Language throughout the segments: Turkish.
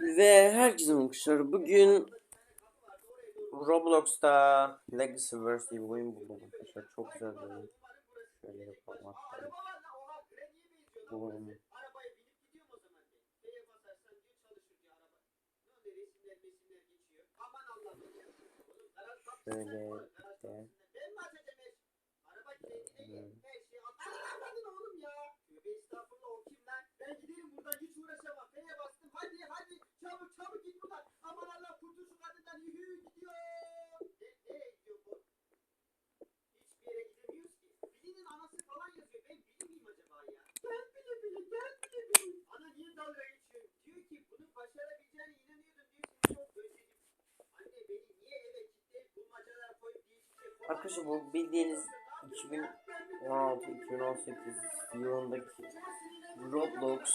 Ve herkese arkadaşlar bugün Roblox'ta Legacy Wars diye bir oyun buldum arkadaşlar. Çok güzel bir oyun. Şöyle yapalım. Bu oyun. Şöyle de. Hmm. Çabuk çabuk git buradan. Aman Allah kurtul şu kadından. Yürü gidiyor. Ne, nereye gidiyor bu? Hiçbir yere gidemiyoruz ki. Bilinin anası falan yazıyor. Ben bili miyim acaba ya? Gel bile bile gel bile bile. Ana niye dalga geçiyorum? Diyor ki bunu başarabileceğine inanıyordum diyor. Seni çok özledim. Anne beni niye eve kilitleyip bulmacalar koyup değişik şey? Arkadaşlar bu bildiğiniz 2016-2018 yılındaki Roblox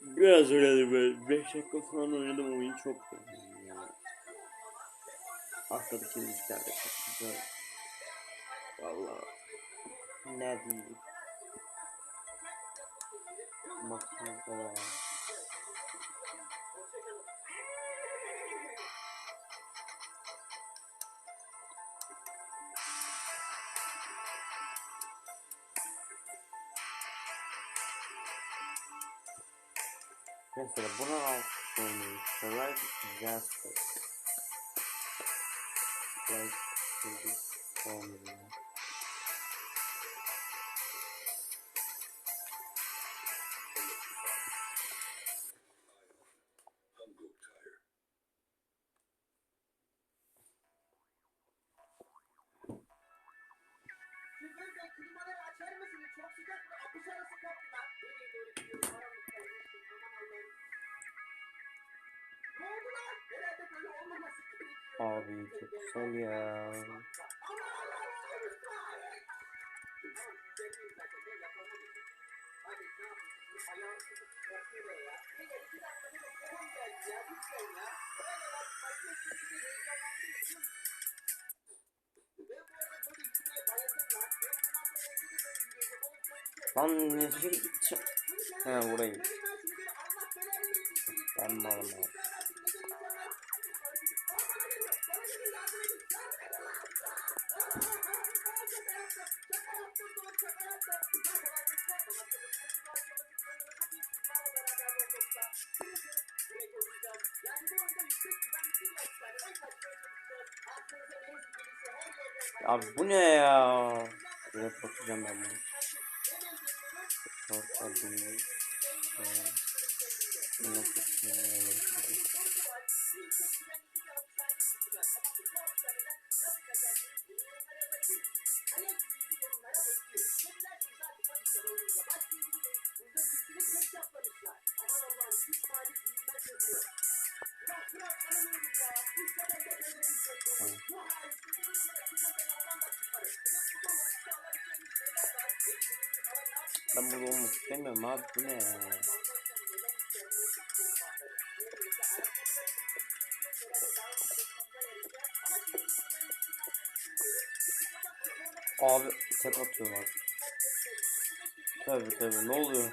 Biraz oynadım böyle 5 dakika falan oynadım oyun çok beğendim ya. Arkadaki müzikler de çok güzel. Valla ne diyeyim. Baksanıza. Mesela buna alt koymayı Survive Disaster Like olmuyor Oğlum çok güzel. Lan nereye gideceğim He burayı Ben malım abi Abi bu ne ya? Şöyle bakacağım ben bunu. Çok tabii. Ben abi bu ne ya? Abi tek atıyorlar. Tabi tabi ne oluyor?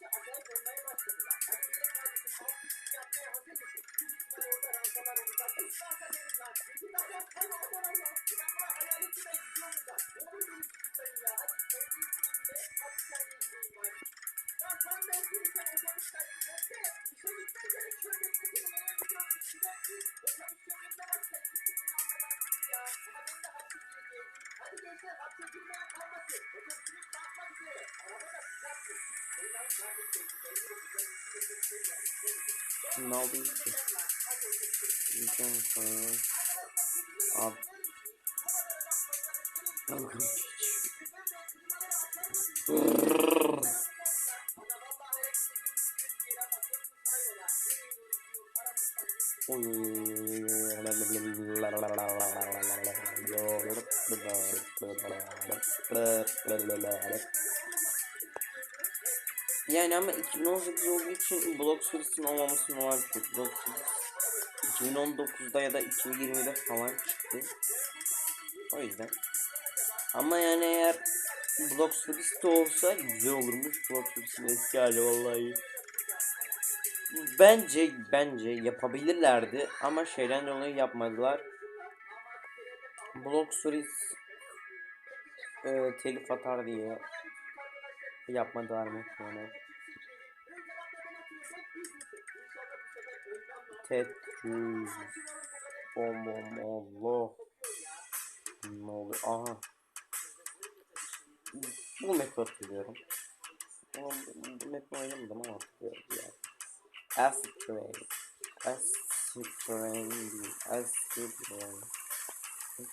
you. Moby you can follow up Welcome to Oh, Yani ama 2018 olduğu için Blox Fritz'in olmaması normal bir şey. Blox Fritz 2019'da ya da 2020'de falan çıktı. O yüzden. Ama yani eğer Blox Fritz de olsa güzel olurmuş. Blox Fritz'in eski hali vallahi. Bence bence yapabilirlerdi ama şeyden dolayı yapmadılar. Blox Fritz e, telif atar diye yapmadılar muhtemelen. Tetris. Bom bom Allah. Ne oluyor? Aha. Bu map'i hatırlıyorum. Bu- bu map'i oynamadım ama hatırlıyorum yani. Acid Rain. Acid Rain. Acid Rain.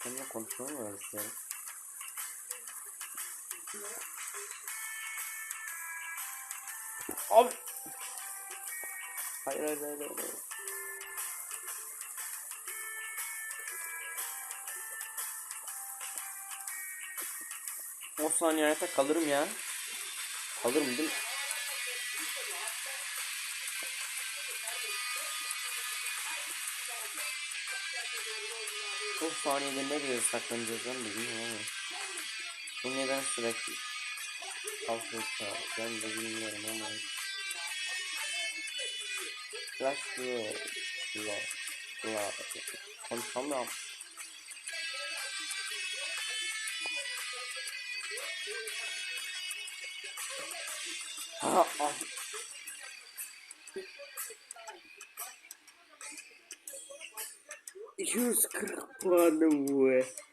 Seninle konuşmaya mı çalışıyorum? Abi. Hayır hayır hayır hayır. Hayır. O saniye hayatta kalırım ya. Kalırım değil mi? Saniyede nereye saklanacağız ben bilmiyorum ama. Bu neden sürekli Afrika ben de bilmiyorum ama. Flash diyor. Flash. Flash. Konuşamıyorum. Use Yüz kırk the bu.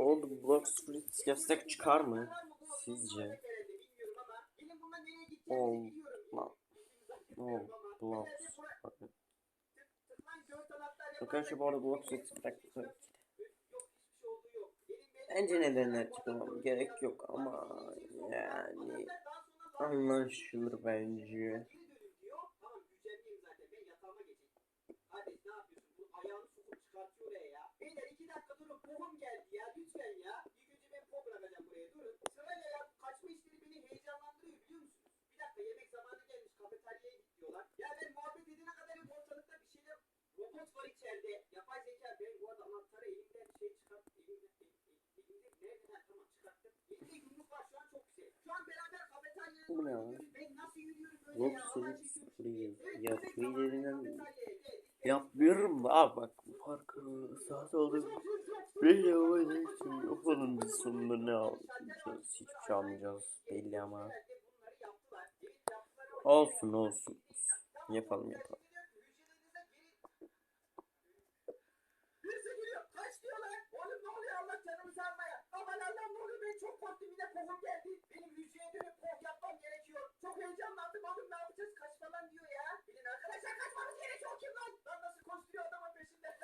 Old Block Split yasak çıkar mı? Sizce? Old lan. Old Block Bakın. Arkadaşlar bu arada Block Split bıraktık. Bence nedenler çıkmam gerek yok ama yani anlaşılır bence. Beyler iki dakika durun pohum geldi ya lütfen ya. İlk önce ben poh bırakacağım buraya durun. Sırayla ya kaçma işleri beni heyecanlandırıyor biliyor musunuz? Bir dakika yemek zamanı gelmiş kafeteryaya git diyorlar. Ya ben muhabbet edene kadar hep ortalıkta bir şeyler robot var içeride. Yapay zeka ben bu arada anahtarı elimden şey çıkart elimden elimde nerede ha tamam çıkarttım. Elimde yumruk var şu an çok güzel. Şu an beraber kafeteryaya doğru ya? gidiyoruz. Ben nasıl yürüyorum böyle ya? Ya kafeteryaya, evet. yapmıyorum abi bak farkı saat oldu. Belli yapacağız. Yapalım biz sonunda ne alacağız? Hiçbir şey almayacağız belli ama. Olsun olsun. Yapalım yapalım. Ne ne çok korktum yine pohum geldi. Benim hücreye dönüp poh yapmam gerekiyor. Çok heyecanlandım oğlum ne yapacağız kaç falan diyor ya. Bilin arkadaşlar kaçmamız gerekiyor kim lan? Lan nasıl koşturuyor adamın peşinden.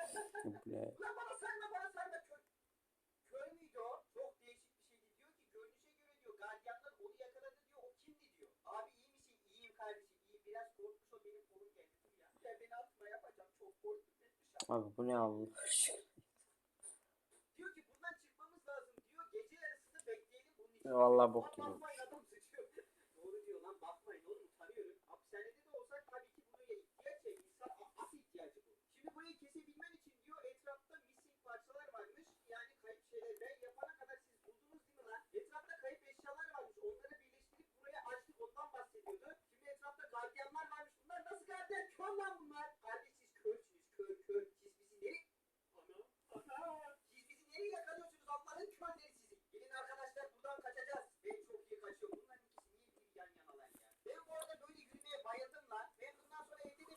Bu ne? Lan bana sarma bana sarma kör. Kör müydü o? Çok değişik bir şeydi. Diyor ki görünüşe göre diyor gardiyanlar onu yakaladı diyor. O kimdi diyor. Abi iyi misin? İyiyim kardeşim. İyi biraz korkmuş o benim kolum geldi. Dur ya. Sen beni atma yapacağım. Çok korktum. Ben dışarı. Abi bu ne Allah? Diyor ki bundan çıkmamız lazım diyor. Gece yarısını bekleyelim bunun için. Vallahi bok gibi. bakmayın adam sıçıyor. Doğru diyor lan bakmayın oğlum utanıyorum. Hapishanede de olsak tabii ki buraya ihtiyaç ya. İnsan as ihtiyacı bu. Şimdi burayı kesebilmen için diyor etrafta missing parçalar varmış. Yani kayıp şeyler. Ben yapana kadar siz buldunuz değil mi lan? Etrafta kayıp eşyalar varmış. Onları birleştirip buraya açtık ondan bahsediyordu. Şimdi etrafta gardiyanlar varmış. Bunlar nasıl gardiyan? Kör lan bunlar. Kardeş siz körsünüz. Kör kör. Siz bizi nereye... Ana. Ana. Siz bizi nereye yakalıyorsunuz? Allah'ın körleri sizi. Gelin arkadaşlar buradan kaçacağız. Ben çok iyi kaçıyorum. Bunların ikisi niye bir yan yanalar ya? Ben bu arada böyle yürümeye bayıldım lan. Ben bundan sonra evde de Tornado Blocks ne oldu? Kafeteryada havalandırma varmış ve oradan kaçmak zorundaymışız. Dikkat et diyor gardiyanlara. Beyler şunları şöyle acık ittirin de bir işi. Ya beni niye bırakıyorsunuz burada? Elinizi verin elinizi. Herkes bana bakıyor. Aman Allah ahtarım çok güzel. Yoksa West Blocks var. Vermem lazım. Bir şeylerin içliklerime sol dedim. Daha sonra sağdan. Sağdan gidin sağdan. Daha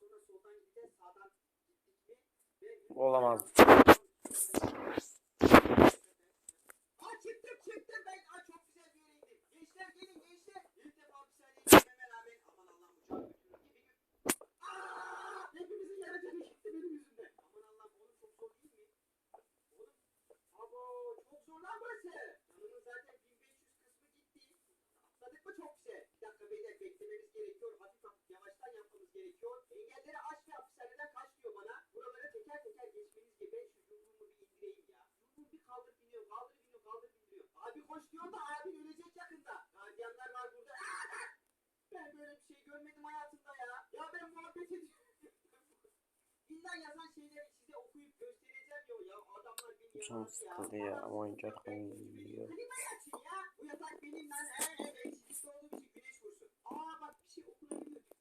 sonra soldan gideceğiz. Sağdan gittik mi? Ve- Olamaz. Aa çıktım çıktım ben. Aa çok güzel bir yere indim. Gençler gelin gençler. İlk defa hapishaneye girmeme rağmen aman Allah'ım uçağı götürür gibi. Aa hepimizin yarıcanı gitti benim yüzümden. Aman Allah'ım oğlum çok zor değil mi? Oğlum. Abo çok zor lan burası. Canımın zaten 1500 kısmı gitti. Atladık mı çok güzel. Bir dakika beyler beklememiz gerekiyor. Hafif hafif yavaştan yapmamız gerekiyor. Engelleri aç ve hapishaneden kaç diyor bana. Buraları teker teker geçmeniz gibi. Ben şu yumruğumu bir indireyim ya. Yumruğu bir kaldır biniyor. Kaldır biniyor. Kaldır biniyor. Abi koş diyor da abin ölecek yakında. Gardiyanlar var burada. Aa, ben- Ben böyle bir şey görmedim hayatımda ya. Ya ben muhabbet ediyorum. İlla yazan şeyleri size okuyup göstereceğim ya. Ya adamlar beni ya. sıkıldı ya. Adam Oyuncak oynuyor. Klimayı açın ya. Bu yatak benim. Ee, ben çizgisi olduğum için güneş vursun. Aa bak bir şey sıkıştım ben.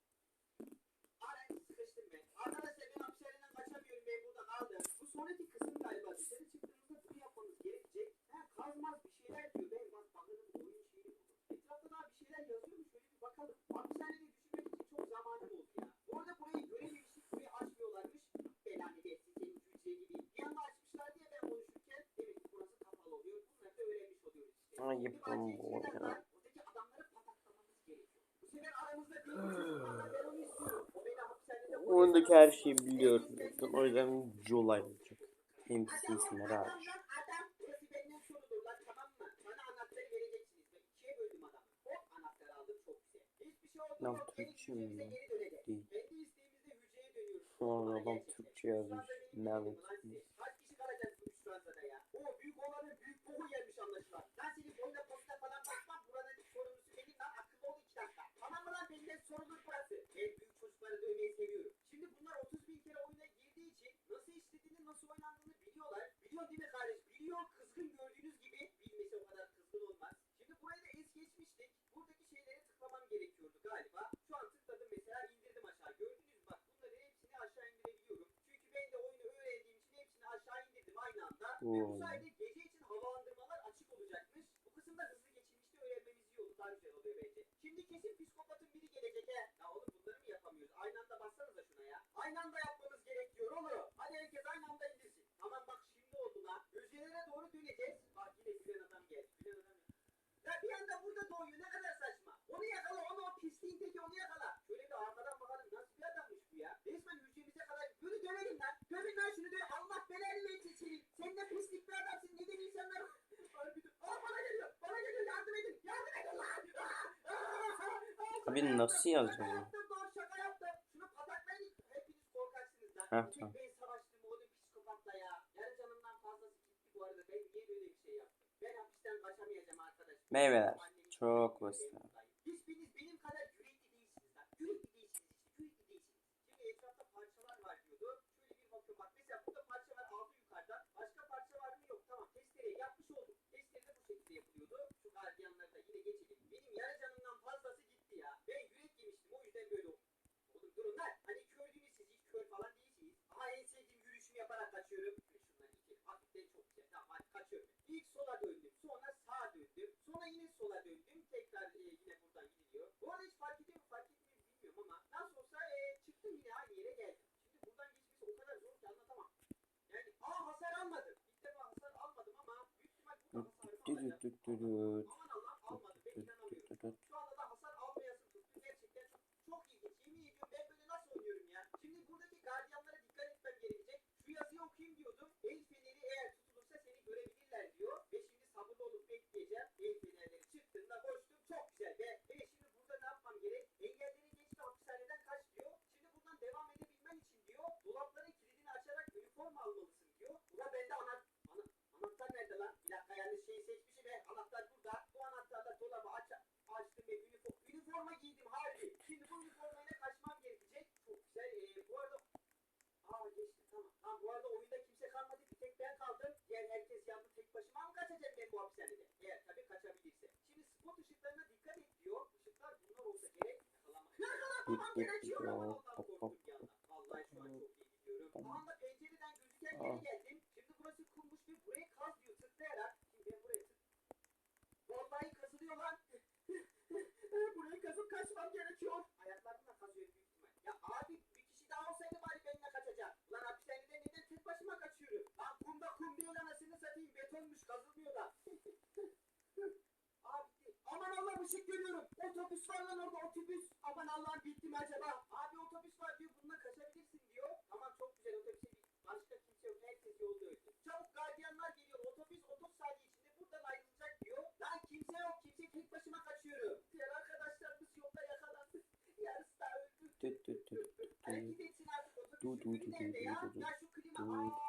Arkadaşlar ben hapishaneden kaçamıyorum. Ben burada kaldım. Bu sonraki kısım galiba. Dışarı çıktığımızda bunu yapmamız gerekecek. Ha kazmaz bir şeyler diyor. Ben bak bakalım oyun şeyini buldum. Etrafta daha bir şeyler yazıyor mu? Şöyle bir bakalım. Hapishanede düşünmek için çok zamanım oldu ya. Bu arada burayı görememiştik. Burayı açmıyorlarmış. Belanı versin senin hücre gibi. Bir anda açmışlar diye ben konuşurken demek ki burası kapalı oluyor. Bunları da öğrenmiş oluyoruz işte. Ay, Bir yapalım bahçeye bu girenler ya. var. Oradaki adamları pataklamamız gerekiyor. Bu sefer aramızda bir çocuk var. Ben onu istiyorum. O beni hapishanede Oyundaki her şeyi biliyorum. O yüzden Jolay olacak. NPC isimleri Adam hariç. lan adam. Burası benden sorulur lan tamam mı? Bana anahtarı vereceksiniz. Ben ikiye böldüm adamı. Hop anahtarı aldım çok güzel. Hiçbir şey oldu Lan yok. Gelin Türkçe hücremize mi? geri döneceğiz. Değil. Kendi isteğimizle hücreye dönüyoruz. Şu an Bana adam gerçekten. Türkçe yazmış. Şu anda benim Ne bildiğim yapayım? lan siz. Kaç kişi kalacak bu üç Fransa'da ya? O büyük olanın büyük boku gelmiş anlaşılan. Lan senin boyuna posta falan bakmam. Buranın sorumlusu benim lan. Akıllı ol iki dakika. Tamam mı lan benden sorulur burası. Ben büyük çocukları dövmeyi seviyorum. Şimdi bunlar 30 bin kere oyuna girdiği için nasıl işlediğini nasıl oynandığını biliyorlar. Biliyor değil mi kardeş? Biliyor kızgın gördüğünüz gibi. Bilmese o kadar kızgın olmaz. Şimdi burayı da es geçmiştik. Buradaki şeyleri tıklamam gerekiyordu galiba. Şu an tıkladım mesela indirdim aşağı. Gördünüz mü? Bak bunları hepsini aşağı indirebiliyorum. Çünkü ben de oyunu öğrendiğim için hepsini aşağı indirdim aynı anda. Ve bu sayede gece için havalandırmalar açık olacakmış. Bu kısımda hızlı geçilmişti öğrenmemiz iyi oldu. Daha güzel oluyor bence. Şimdi kesin psikopatın biri gelecek he. Ya oğlum bunları mı yapamıyoruz? Aynı anda bassanıza şuna ya. Aynı anda yapmamız gerekiyor oğlum. Hadi herkes aynı anda indirsin. Tamam bak şimdi oldu lan. Özelere doğru döneceğiz. Bak yine gülen adam geldi. Gülen adam geldi. Ya bir anda burada doğuyor ne kadar saçma. Onu yakala onu o pisliğin teki onu yakala. Şöyle bir arkadan bakalım nasıl bir adammış bu ya. Resmen hücremize kadar böyle dövelim lan. Dövün lan şunu döv. Allah belanı versin senin. Sen de pislik bir adamsın. Neden insanlar... Harbiden- Aa bana geliyor. Bana geliyor yardım edin. Yardım edin lan. Aa, aa, aa, şaka Abi yaptım, nasıl yazacağız Şaka bunu? yaptım doğru şaka yaptım. Şunu pataklayın. Hepiniz korkaksınız lan. Heh, Bir tek tamam. Ben savaştım oğlum psikopatla ya. Yarı canımdan fazlası gitti bu arada. Ben niye böyle bir şey yaptım? Ben hapisten kaçamayacağım arkadaş. Meyveler. Çok basit benim buradayım. Hiçbiriniz benim kadar yürekli değilsiniz lan. Yürekli değilsiniz işte. Yürekli değilsiniz. Şimdi etrafta parçalar var diyordu. Şöyle bir bakıyorum bak. Mesela burada parça var aldı yukarıda. Başka parça var mı? Yok. Tamam. Testereyi yapmış olduk. Testere de bu şekilde yapılıyordu. Şu gardiyanları da yine geçelim. Benim yarı canımdan fazlası gitti ya. Ben yürek yemiştim. O yüzden böyle oldu. Oğlum durun lan. Hani kördünüz siz. Hiç kör falan değilsiniz. Aha en sevdiğim yürüyüşümü yaparak kaçıyorum. Şunları itelim. Hafiften çok güzel. Tamam hadi kaçıyorum. İlk sola döndüm. Sonra sağa döndüm. Sonra yine sola döndüm. Tekrar e, yine buradan gidiyor. Bu arada hiç fark ediyor mu fark etmiyor mu bilmiyorum ama nasıl olsa e, çıktım yine aynı yere geldim. Şimdi buradan geçmesi o kadar zor ki anlatamam. Yani aa hasar almadım. İlk defa hasar almadım ama büyük ihtimal burada hasarımı Düt alacağım. Aman Allah'ım almadım. Ben inanamıyorum. Şu anda da hasar almayasın tuttum. Gerçekten çok, çok ilginç. Yemin ediyorum ben böyle nasıl oynuyorum ya. Şimdi buradaki gardiyanlara এই পেনাইলে ışık görüyorum. Otobüs var lan orada otobüs. Aman Allah'ım bitti mi acaba? Abi otobüs var diyor bununla kaçabilirsin diyor. Tamam çok güzel otobüse bir başka kimse yok. Herkes yolda öldü. Çabuk gardiyanlar geliyor. Otobüs 30 saniye içinde buradan ayrılacak diyor. Lan kimse yok kimse tek başıma kaçıyorum. Diğer arkadaşlarımız yolda yakalandı. Yarısı da öldü. Tüt tüt tüt. Hareket etsin artık otobüs. Du, du, du, du, du, du, du. Ya şu klima. Aa,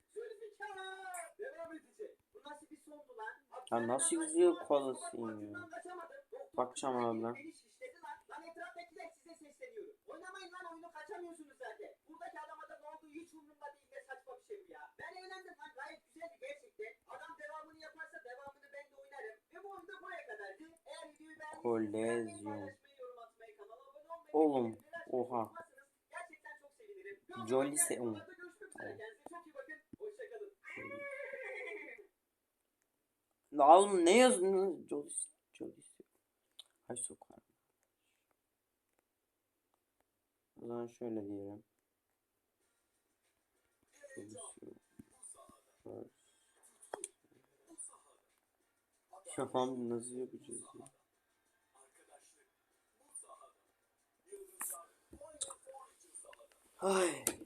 Ya nasıl yüzüyor kolası ya? Bakacağım abi lan. Kolezyon. Oğlum oha. Jolly Seon. Al ne yazdın? Jolis. Jolis. Ay sokar. O zaman şöyle diyelim. Şafam nasıl yapacağız ya? Ay.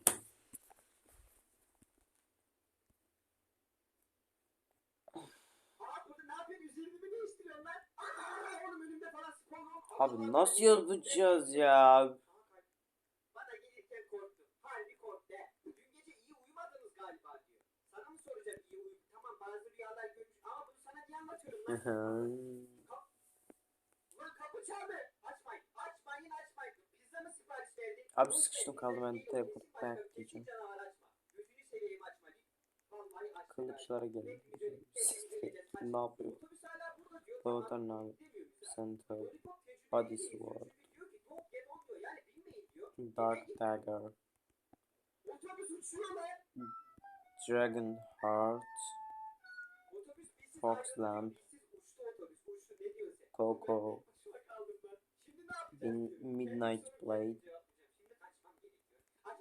Abi nasıl yapacağız ya? Abi sıkıştım kaldım ben telefonu ben diyeceğim. Kılıçlara gelin. ne yapıyor? Polat'tan Center, Body Sword, Dark Dagger, Dragon Heart, Fox Lamp, Coco, in Midnight Blade,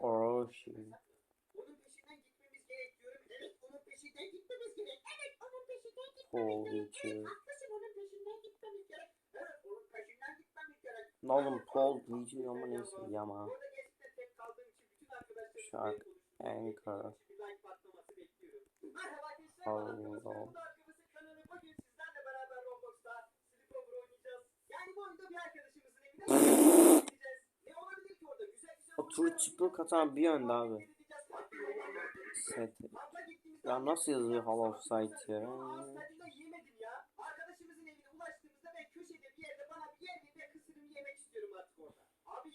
Orochi, Holy Nolan Paul DJ ama neyse yama. Shark Anchor. Allah. Otur çıplık atan bir yönde abi. Set. Ya nasıl yazıyor Hall of Sight ya?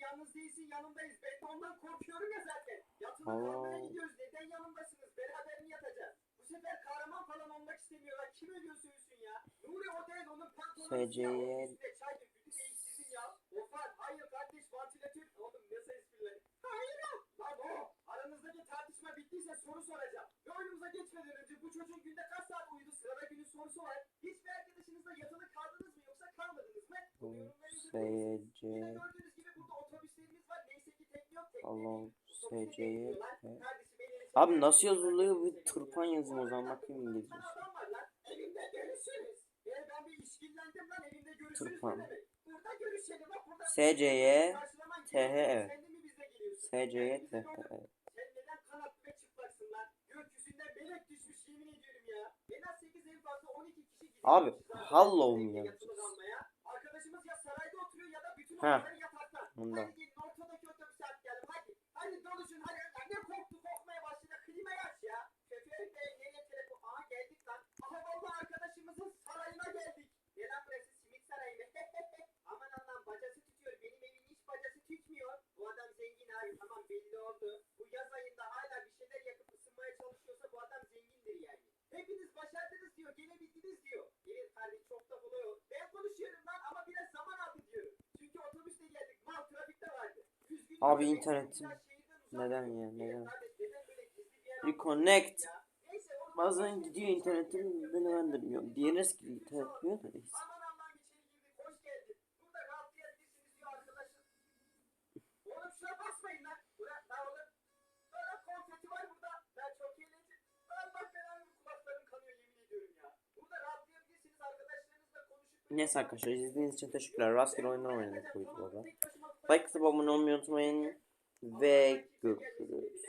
yalnız değilsin yanımdayız. Ben de ondan korkuyorum ya zaten. Yatılı Allah. kalmaya gidiyoruz. Neden yanımdasınız? Beraber mi yatacağız? Bu sefer kahraman falan olmak istemiyorlar. Kim ölüyorsa ölsün ya. Nuri odaya onun pantolonu ya. Onun üstüne çay döküldü değiştirdin ya. Ofan hayır kardeş vantilatör. Oğlum nasıl espriler? Hayır. Lan o. Aranızdaki tartışma bittiyse soru soracağım. Ve oyunumuza geçmeden önce bu çocuğun günde kaç saat uyudu? Sırada günün sorusu var. Hiç Hiçbir arkadaşınızla yatılı kaldınız mı yoksa kalmadınız mı? Bunu yorumlarınızı Yine gördüğünüz Follow SC'ye. Abi nasıl yazılıyor bir tırpan yazayım o zaman bakayım İngilizce. Adam var lan. Evimde görüşürüz. Ya ben bir işkillendim lan evimde görüşürüz. Tırpan. SC'ye TH evet. SC'ye Biz T de onu- evet. Sen neden kanatlı ve çıplaksın lan? Gökyüzünden melek düşmüş yemin ediyorum ya. En az 8 en fazla 12 kişi gidiyor. Abi, hello mu yazacağız? yatılı kalmaya. Hadi. Doluşun hadi. Ne koktu kokmaya başladı. Klimayı aç ya. Şoför bey nereye telefon? Aha geldik lan. Aha vallahi arkadaşımızın sarayına geldik. Ne lan burası simit sarayı mı? Aman Allah'ım bacası tutuyor. Benim evim hiç bacası tutmuyor. Bu adam zengin abi tamam belli oldu. Bu yaz ayında hala bir şeyler yakıp ısınmaya çalışıyorsa bu adam zengindir yani. Hepiniz başardınız diyor. Gelebildiniz diyor. Evet kardeşim çok da kolay oldu. Ben konuşuyorum lan ama biraz zaman aldı diyorum. Çünkü otobüsle geldik. Mal trafikte vardı. Üzgünüm Abi internetim. Neden ya, neden? Reconnect. Bazen gidiyor internetim beni ben de bilmiyorum. Diğer eski internet bilmiyor da neyse. Diyor. Ben. Neyse arkadaşlar izlediğiniz için teşekkürler. Rastgele oyunlar oynadık bu videoda. Like atıp abone olmayı unutmayın. Ve görüşürüz.